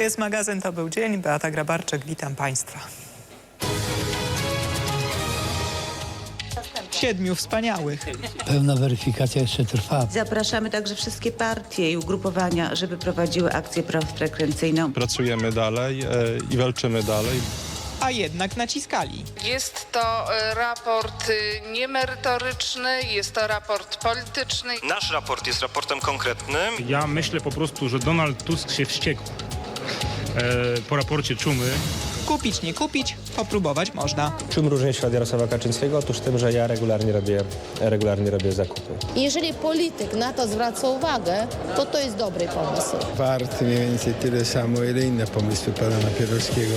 To jest magazyn To był dzień. Beata Grabarczyk, witam Państwa. Siedmiu wspaniałych. Pewna weryfikacja jeszcze trwa. Zapraszamy także wszystkie partie i ugrupowania, żeby prowadziły akcję prawofrekwencyjną. Pracujemy dalej e, i walczymy dalej. A jednak naciskali. Jest to e, raport y, niemerytoryczny, jest to raport polityczny. Nasz raport jest raportem konkretnym. Ja myślę po prostu, że Donald Tusk się wściekł e, po raporcie Czumy. Kupić, nie kupić, popróbować można. Czym różnię się od Jarosława Kaczyńskiego? Otóż tym, że ja regularnie robię, regularnie robię zakupy. Jeżeli polityk na to zwraca uwagę, to to jest dobry pomysł. Wart mniej więcej tyle samo, ile inne pomysły pana Napierowskiego.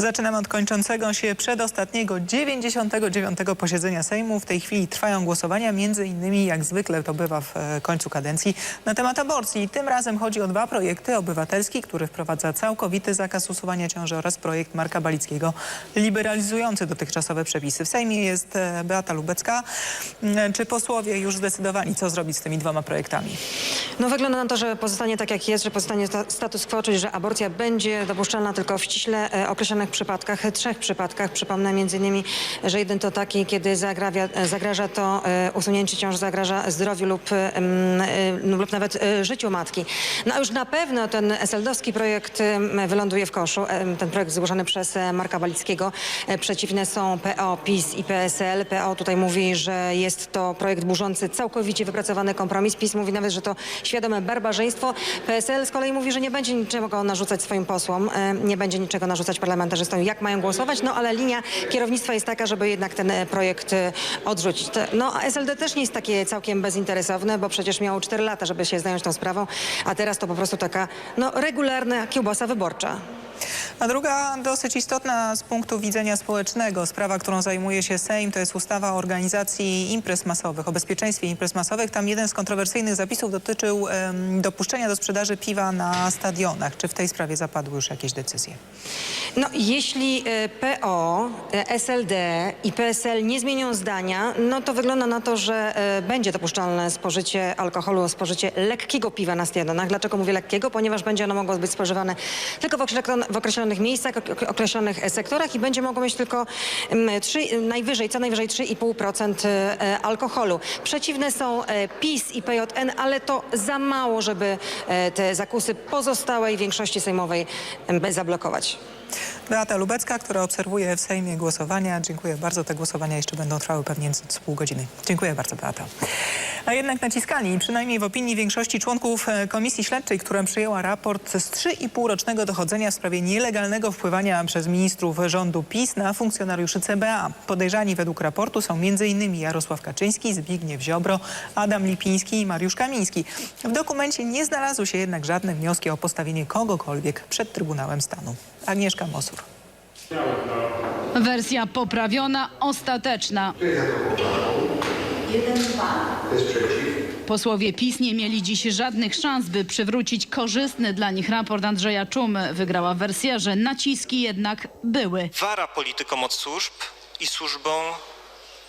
Zaczynamy od kończącego się przedostatniego 99. posiedzenia Sejmu. W tej chwili trwają głosowania, między innymi jak zwykle to bywa w e, końcu kadencji, na temat aborcji. Tym razem chodzi o dwa projekty. Obywatelski, który wprowadza całkowity zakaz usuwania ciąży oraz projekt Marka Balickiego liberalizujący dotychczasowe przepisy. W Sejmie jest e, Beata Lubecka. Mm, Czy posłowie już zdecydowali, co zrobić z tymi dwoma projektami? No wygląda na to, że pozostanie tak jak jest, że pozostanie sta- status quo, czyli że aborcja będzie dopuszczalna tylko w ściśle e, określonych przypadkach, trzech przypadkach. Przypomnę między innymi, że jeden to taki, kiedy zagrawia, zagraża to e, usunięcie ciąży, zagraża zdrowiu lub, e, lub nawet e, życiu matki. No a już na pewno ten SLD-owski projekt wyląduje w koszu. Ten projekt zgłoszony przez Marka Balickiego. E, Przeciwne są PO, PiS i PSL. PO tutaj mówi, że jest to projekt burzący całkowicie wypracowany kompromis. PiS mówi nawet, że to świadome barbarzyństwo. PSL z kolei mówi, że nie będzie niczego narzucać swoim posłom, nie będzie niczego narzucać parlamentarzystom, jak mają głosować, no ale linia kierownictwa jest taka, żeby jednak ten e, projekt e, odrzucić. No SLD też nie jest takie całkiem bezinteresowne, bo przecież miało 4 lata, żeby się zająć tą sprawą, a teraz to po prostu taka no, regularna kiełbasa wyborcza. A druga dosyć istotna z punktu widzenia społecznego sprawa, którą zajmuje się Sejm, to jest ustawa o organizacji imprez masowych, o bezpieczeństwie imprez masowych. Tam jeden z kontrowersyjnych zapisów dotyczył em, dopuszczenia do sprzedaży piwa na stadionach. Czy w tej sprawie zapadły już jakieś decyzje? No, jeśli e, PO, e, SLD i PSL nie zmienią zdania, no to wygląda na to, że e, będzie dopuszczalne spożycie alkoholu, spożycie lekkiego piwa na stadionach. Dlaczego mówię lekkiego? Ponieważ będzie ono mogło być spożywane tylko w, określon- w określonych miejscach, ok- określonych e, sektorach i będzie mogło mieć tylko mm, trzy, najwyżej, co najwyżej 3,5% e, alkoholu. Przeciwne są e, PiS i PJN, ale to za mało, żeby te zakusy pozostałej większości sejmowej zablokować. Beata Lubecka, która obserwuje w Sejmie głosowania. Dziękuję bardzo. Te głosowania jeszcze będą trwały pewnie z pół godziny. Dziękuję bardzo, Beata. A jednak naciskali, przynajmniej w opinii większości członków e, Komisji Śledczej, która przyjęła raport z 3,5-rocznego dochodzenia w sprawie nielegalnego wpływania przez ministrów rządu PiS na funkcjonariuszy CBA. Podejrzani według raportu są m.in. Jarosław Kaczyński, Zbigniew Ziobro, Adam Lipiński i Mariusz Kamiński. W dokumencie nie znalazły się jednak żadne wnioski o postawienie kogokolwiek przed Trybunałem Stanu. Agnieszka Mosur. Wersja poprawiona, ostateczna. Posłowie PiS nie mieli dziś żadnych szans, by przywrócić korzystny dla nich raport Andrzeja Czumy. Wygrała wersja, że naciski jednak były. Wara politykom od służb i służbom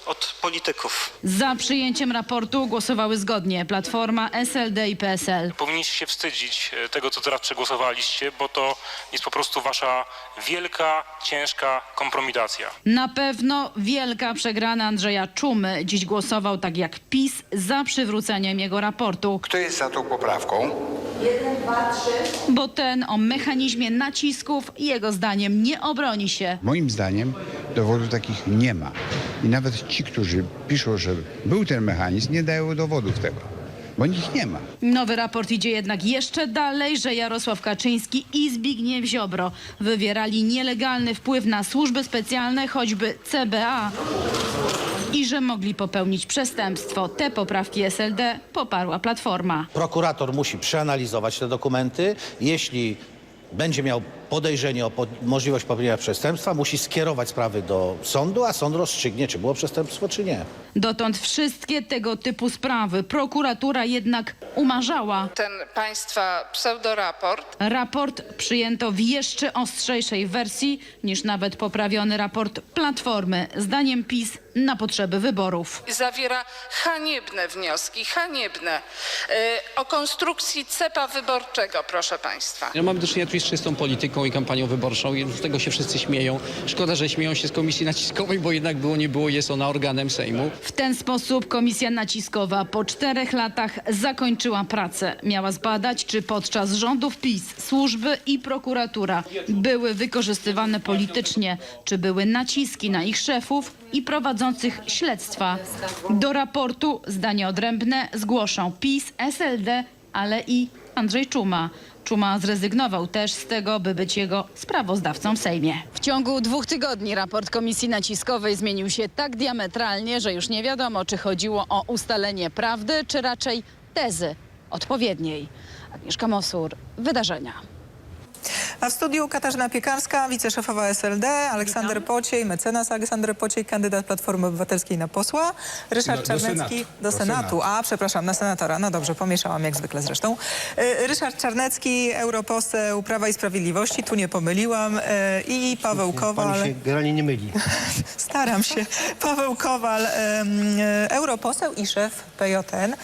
od polityków. Za przyjęciem raportu głosowały zgodnie Platforma, SLD i PSL. Powinniście się wstydzić e, tego, co teraz przegłosowaliście, bo to jest po prostu wasza wielka, ciężka kompromitacja. Na pewno wielka przegrana Andrzeja Czumy. Dziś głosował tak jak PiS za przywróceniem jego raportu. Kto jest za tą poprawką? Bo ten o mechanizmie nacisków jego zdaniem nie obroni się. Moim zdaniem dowodów takich nie ma. I nawet ci, którzy piszą, że był ten mechanizm, nie dają dowodów tego, bo ich nie ma. Nowy raport idzie jednak jeszcze dalej, że Jarosław Kaczyński i Zbigniew Ziobro wywierali nielegalny wpływ na służby specjalne, choćby CBA i że mogli popełnić przestępstwo. Te poprawki SLD poparła Platforma. Prokurator musi przeanalizować te dokumenty. Jeśli będzie miał podejrzenie o pod, możliwość popełnienia przestępstwa, musi skierować sprawy do sądu, a sąd rozstrzygnie, czy było przestępstwo, czy nie. Dotąd wszystkie tego typu sprawy prokuratura jednak umarzała. Ten państwa pseudoraport Raport przyjęto w jeszcze ostrzejszej wersji niż nawet poprawiony raport Platformy, zdaniem PiS na potrzeby wyborów. zawiera haniebne wnioski, haniebne, e, o konstrukcji cepa wyborczego, proszę państwa. No, mamy do czynienia tu z czystą polityką i kampanią wyborczą i z tego się wszyscy śmieją. Szkoda, że śmieją się z komisji naciskowej, bo jednak było nie było, jest ona organem Sejmu. W ten sposób komisja naciskowa po czterech latach zakończyła pracę. Miała zbadać, czy podczas rządów PiS służby i prokuratura były wykorzystywane politycznie, czy były naciski na ich szefów i prowadzących śledztwa. Do raportu zdanie odrębne zgłoszą PiS, SLD, ale i Andrzej Czuma. Czuma zrezygnował też z tego, by być jego sprawozdawcą w Sejmie. W ciągu dwóch tygodni raport Komisji Naciskowej zmienił się tak diametralnie, że już nie wiadomo, czy chodziło o ustalenie prawdy, czy raczej tezy odpowiedniej. Agnieszka Mosur, wydarzenia. A w studiu Katarzyna Piekarska, wiceszefowa SLD, Aleksander Pociej, mecenas Aleksander Pociej, kandydat Platformy Obywatelskiej na posła, Ryszard Do- do Czarnecki Senatu. do Do Senatu. Senatu. A, przepraszam, na senatora. No dobrze, pomieszałam jak zwykle zresztą. E, Ryszard Czarnecki, europoseł Prawa i Sprawiedliwości, tu nie pomyliłam, e, i Paweł Kowal. generalnie nie myli. Staram się. Paweł Kowal, e, europoseł i szef PJN.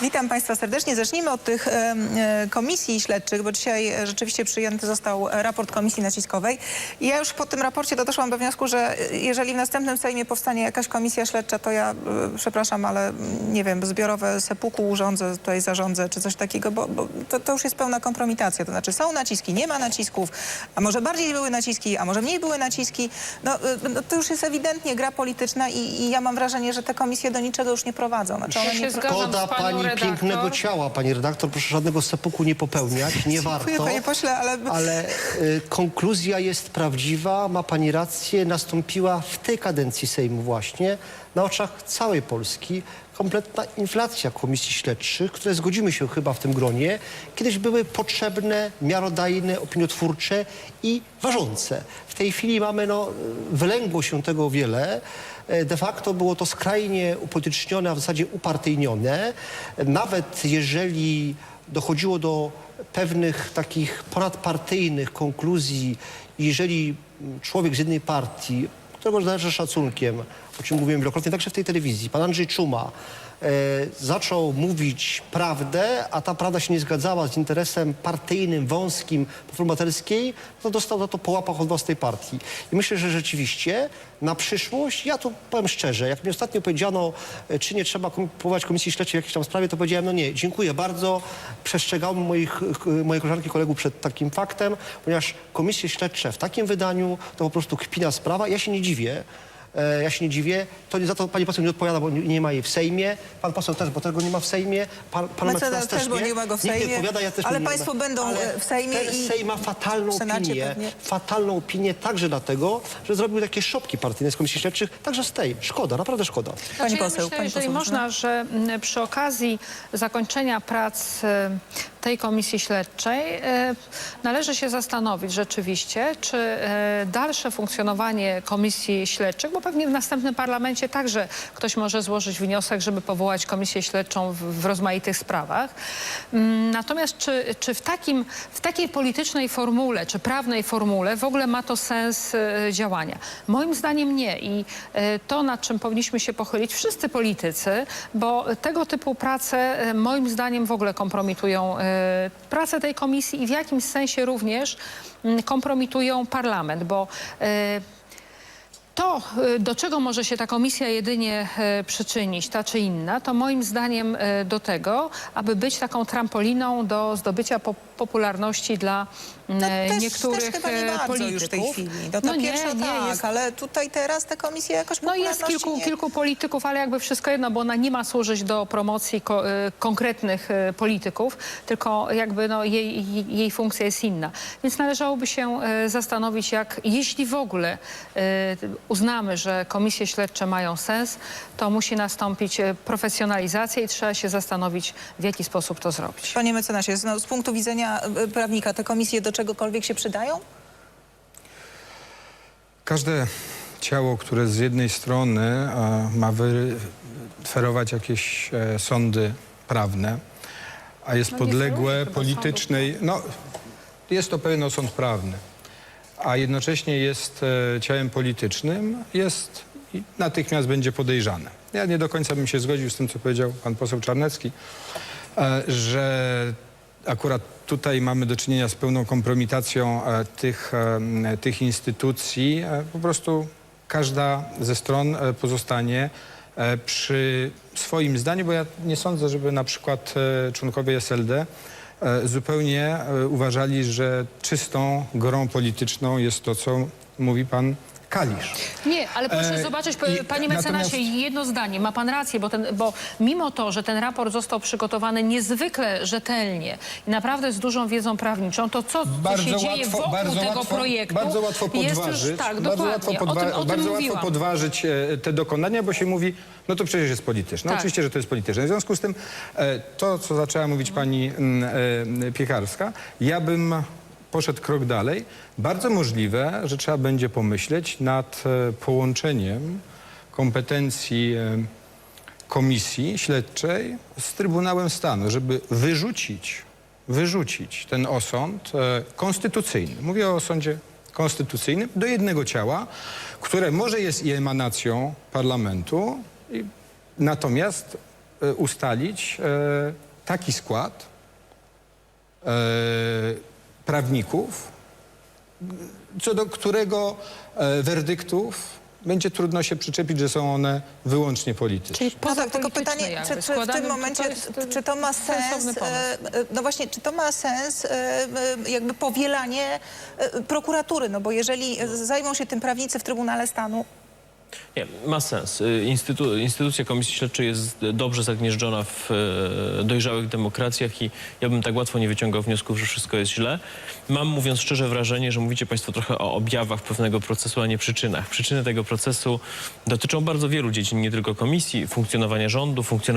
Witam Państwa serdecznie. Zacznijmy od tych komisji śledczych, bo dzisiaj rzeczywiście przyjęty został e, raport komisji naciskowej. I ja już po tym raporcie doszłam do wniosku, że e, jeżeli w następnym Sejmie powstanie jakaś komisja śledcza, to ja, e, przepraszam, ale nie wiem, zbiorowe sepuku urządzę, tutaj zarządzę, czy coś takiego, bo, bo to, to już jest pełna kompromitacja. To znaczy są naciski, nie ma nacisków, a może bardziej były naciski, a może mniej były naciski. No, y, no to już jest ewidentnie gra polityczna i, i ja mam wrażenie, że te komisje do niczego już nie prowadzą. Znaczy one nie Szkoda pani pięknego ciała, pani redaktor. Proszę żadnego sepuku nie popełniać, nie Dziękuję, warto. panie pośle, ale... Ale konkluzja jest prawdziwa, ma pani rację, nastąpiła w tej kadencji Sejmu właśnie, na oczach całej Polski, kompletna inflacja komisji śledczych, które zgodzimy się chyba w tym gronie, kiedyś były potrzebne, miarodajne, opiniotwórcze i ważące. W tej chwili mamy, no, wylęgło się tego wiele. E, De facto było to skrajnie upolitycznione, a w zasadzie upartyjnione. Nawet jeżeli dochodziło do pewnych takich ponadpartyjnych konkluzji, jeżeli człowiek z jednej partii, którego należy szacunkiem, o czym mówiłem wielokrotnie, także w tej telewizji, pan Andrzej Czuma, e, zaczął mówić prawdę, a ta prawda się nie zgadzała z interesem partyjnym, wąskim Obywatelskiej, to dostał za to po łapach od własnej partii. I myślę, że rzeczywiście na przyszłość, ja tu powiem szczerze, jak mi ostatnio powiedziano, e, czy nie trzeba kom- powołać komisji śledczej w jakiejś tam sprawie, to powiedziałem, no nie, dziękuję bardzo, przestrzegałem moich, k- moje koleżanki i kolegów przed takim faktem, ponieważ komisje śledcze w takim wydaniu to po prostu kpina sprawa. Ja się nie dziwię, E, Ja się nie dziwię. To nie, za to pani poseł nie odpowiada, bo nie, nie ma jej w Sejmie. Pan poseł też, bo tego nie ma w Sejmie. Pan, pan Mecenas też, bo nie ma go w Nikt Sejmie. Nie odpowiada, ja też Ale nie państwo będą, Ale e, w Sejmie ten i Sejm ma fatalną w Senacie opinię. pewnie. Fatalną opinię także dlatego, że zrobił takie szopki partyjne z komisji śledczych, także z tej. Szkoda, naprawdę szkoda. Pani Znaczy, ja poseł, myślę, pani jeżeli poseł, można, że mm, przy okazji zakończenia prac e, tej komisji śledczej e, należy się zastanowić rzeczywiście, czy e, dalsze funkcjonowanie komisji śledczych, bo pewnie w następnym parlamencie także ktoś może złożyć wniosek, żeby powołać komisję śledczą w, rozmaitych sprawach. Mm, Natomiast czy, czy w, takim, w takiej politycznej formule, czy prawnej formule w ogóle ma to sens e, działania? Moim zdaniem nie i to, nad czym powinniśmy się pochylić wszyscy politycy, bo tego typu prace moim zdaniem w ogóle kompromitują pracę tej komisji i w jakimś sensie również mm, kompromitują parlament, bo e, to, y, do czego może się ta komisja jedynie e, przyczynić, ta czy inna, to moim zdaniem e, do tego, aby być taką trampoliną do zdobycia po popularności dla No e, też, niektórych też chyba nie e, bardzo polityków. już w tej chwili. No to No nie, pierwsza nie, tak, jest- ale tutaj teraz te komisje jakoś no jest kilku, nie... kilku polityków, ale jakby wszystko jedno, bo ona nie ma służyć do promocji ko, y, konkretnych polityków, tylko jakby no, jej, jej, funkcja jest inna. Więc należałoby się zastanowić, jak jeśli w ogóle uznamy, że komisje śledcze mają sens, to musi nastąpić profesjonalizacja i trzeba się zastanowić, w jaki sposób to zrobić. Panie mecenasie, no, z punktu widzenia e, prawnika te komisje do czegokolwiek się przydają? Każde ciało, które z jednej strony e, ma wyferować jakieś e, sądy prawne, a jest No podległe politycznej... No, jest to pewien sąd prawny, a jednocześnie jest ciałem politycznym, jest i natychmiast będzie podejrzane. Ja nie do końca bym się zgodził z tym, co powiedział pan poseł Czarnecki, że akurat tutaj mamy do czynienia z pełną kompromitacją e, tych, e, tych instytucji. E, Po prostu każda ze stron pozostanie przy swoim zdaniu, bo ja nie sądzę, żeby na przykład członkowie SLD zupełnie uważali, że czystą grą polityczną jest to, co mówi pan Kalisz. Nie, ale proszę E, zobaczyć, i- panie natomiast- mecenasie, jedno zdanie. Ma pan rację, bo, ten, bo mimo to, że ten raport został przygotowany niezwykle rzetelnie i naprawdę z dużą wiedzą prawniczą, to co, Bardzo się dzieje łatwo, wokół bardzo tego łatwo, projektu bardzo łatwo jest podważyć, już, tak, bardzo łatwo, o tym, o bardzo łatwo podważyć e, te dokonania, bo się mówi, no to przecież jest polityczne. Tak. Oczywiście, że to jest polityczne. W związku z tym e, to, co zaczęła mówić pani mm, e, Piekarska, ja bym poszedł krok dalej. Bardzo możliwe, że trzeba będzie pomyśleć nad e, połączeniem kompetencji e, komisji śledczej z Trybunałem Stanu, żeby wyrzucić, wyrzucić ten osąd e, konstytucyjny. Mówię o sądzie konstytucyjnym do jednego ciała, które może jest emanacją parlamentu, natomiast ustalić taki skład prawników, co do którego e, werdyktów będzie trudno się przyczepić, że są one wyłącznie polityczne. Czyli No tak, tylko pytanie, jakby. czy, czy w tym momencie, to jest, czy to ma sens, e, e, no właśnie, czy to ma sens jakby powielanie e, prokuratury, no bo jeżeli zajmą się tym prawnicy w Trybunale Stanu, Nie, ma sens. Y, Instytu, instytucja Komisji Śledczej jest dobrze zagnieżdżona w e, dojrzałych demokracjach i ja bym tak łatwo nie wyciągał wniosków, że wszystko jest źle. Mam, mówiąc szczerze, wrażenie, że mówicie Państwo trochę o objawach pewnego procesu, a nie przyczynach. Przyczyny tego procesu dotyczą bardzo wielu dziedzin, nie tylko komisji, funkcjonowania rządu, funkcjonowania